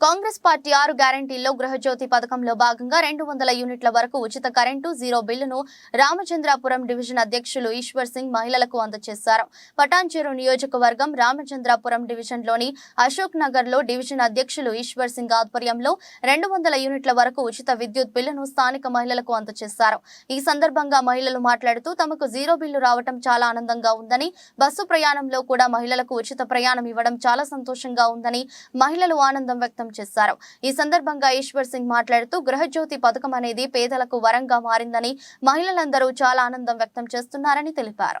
Congress party ఆరు గ్యారంటీల్లో గృహజ్యోతి పథకంలో భాగంగా రెండు వందల యూనిట్ల వరకు ఉచిత కరెంటు జీరో బిల్లును రామచంద్రాపురం డివిజన్ అధ్యక్షులు ఈశ్వర్ సింగ్ మహిళలకు అందజేశారు. పటాన్చెరు నియోజకవర్గం రామచంద్రాపురం డివిజన్లోని అశోక్ నగర్లో డివిజన్ అధ్యక్షులు ఈశ్వర్ సింగ్ ఆధ్వర్యంలో రెండు వందల యూనిట్ల వరకు ఉచిత విద్యుత్ బిల్లును స్థానిక మహిళలకు అందజేశారు. ఈ సందర్భంగా మహిళలు మాట్లాడుతూ తమకు జీరో బిల్లు రావటం చాలా ఆనందంగా ఉందని బస్సు ప్రయాణంలో కూడా మహిళలకు ఉచిత ప్రయాణం ఇవ్వడం చాలా సంతోషంగా ఉందని మహిళలు ఆనందం వ్యక్తం చేశారు. ఈ సందర్భంగా ఈశ్వర్ సింగ్ మాట్లాడుతూ గృహజ్యోతి పథకం అనేది పేదలకు వరంగా మారిందని మహిళలందరూ చాలా ఆనందం వ్యక్తం చేస్తున్నారని తెలిపారు.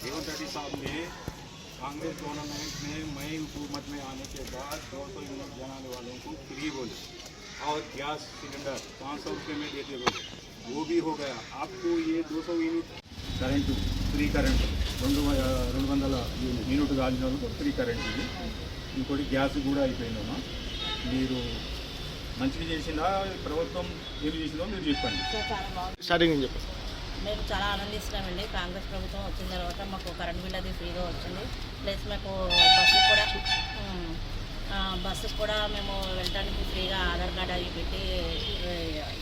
रेवंत रेड्डी साहब ने कांग्रेस गवर्नमेंट में मई हुकूमत में आने के बाद दो सौ यूनिट जलाने वालों को फ्री बोले और गैस सिलेंडर पाँच सौ रुपये में देते बोले वो भी हो गया आपको ये दो सौ यूनिट కరెంటు ఫ్రీ కరెంటు రెండు వ- రెండు వందల యూనిట్ యూనిట్ కాలిన వాళ్ళకు ఫ్రీ కరెంట్ ఇది ఇంకోటి గ్యాస్ కూడా అయిపోయిందమ్మా మీరు మంచిగా చేసిందా ప్రభుత్వం ఏమి చేసిందో మీరు చెప్పండి స్టార్టింగ్ చెప్పు మేము చాలా ఆనందిస్తున్నామండి. కాంగ్రెస్ ప్రభుత్వం వచ్చిన తర్వాత మాకు కరెంట్ బిల్ అది ఫ్రీగా వచ్చింది. ప్లస్ మాకు బస్సు కూడా బస్సుకు కూడా మేము వెళ్ళడానికి ఫ్రీగా ఆధార్ కార్డ్ అవి పెట్టి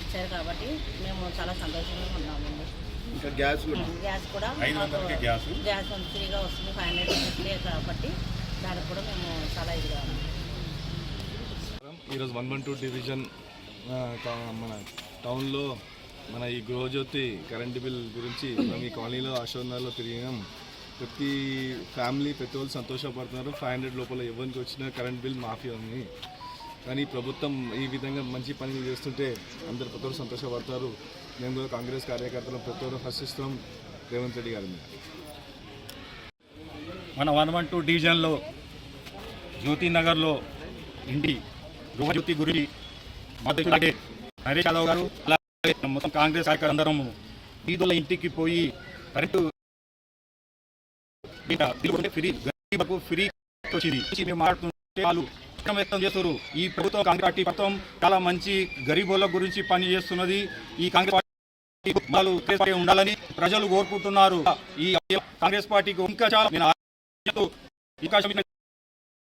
ఇచ్చారు కాబట్టి మేము చాలా సంతోషంగా ఉన్నామండి. ఇంకా గ్యాస్ కూడా? Gas gas? ఫ్రీగా వస్తుంది. ఫైవ్ హండ్రెడ్ కాబట్టి దానికి కూడా మేము చాలా ఇదిగా ఉన్నాం. ఈరోజు వన్ వన్ టూ డివిజన్ మన టౌన్లో మన ఈ గృహజ్యోతి కరెంటు బిల్ గురించి మనం ఈ కాలనీలో అశోక్నగర్లో తిరిగినాం. ప్రతి ఫ్యామిలీ ప్రతి వాళ్ళు సంతోషపడుతున్నారు. ఫైవ్ హండ్రెడ్ లోపల ఎవరికి వచ్చిన కరెంట్ బిల్ మాఫీ ఉంది. కానీ ప్రభుత్వం ఈ విధంగా మంచి పనులు చేస్తుంటే అందరు ప్రతి ఒక్కరు సంతోషపడతారు. మేము కూడా కాంగ్రెస్ కార్యకర్తలు ప్రతి ఒక్కరు హర్షిస్తాం రేవంత్ రెడ్డి గారి మీద. మన వన్ వన్ టూ డివిజన్లో జ్యోతి నగర్లో గృహజ్యోతి గురి మద్దతు నరేష్ యాదవ్ గారు అలా మొత్తం కాంగ్రెస్ కార్యకర్త అందరము ఇంటికి పోయి కరెంటు ఫ్రీ గరీబకు ఫ్రీ వచ్చింది. మేము మాట్లాడుతుంటే వాళ్ళు వ్యక్తం చేస్తారు ఈ ప్రభుత్వం కాంగ్రెస్ పార్టీ ప్రభుత్వం చాలా మంచి గరీబుల గురించి పని చేస్తున్నది. ఈ కాంగ్రెస్ పార్టీ వాళ్ళు పార్టీ ఉండాలని ప్రజలు కోరుకుంటున్నారు. ఈ కాంగ్రెస్ పార్టీకి ఇంకా చాలా నేను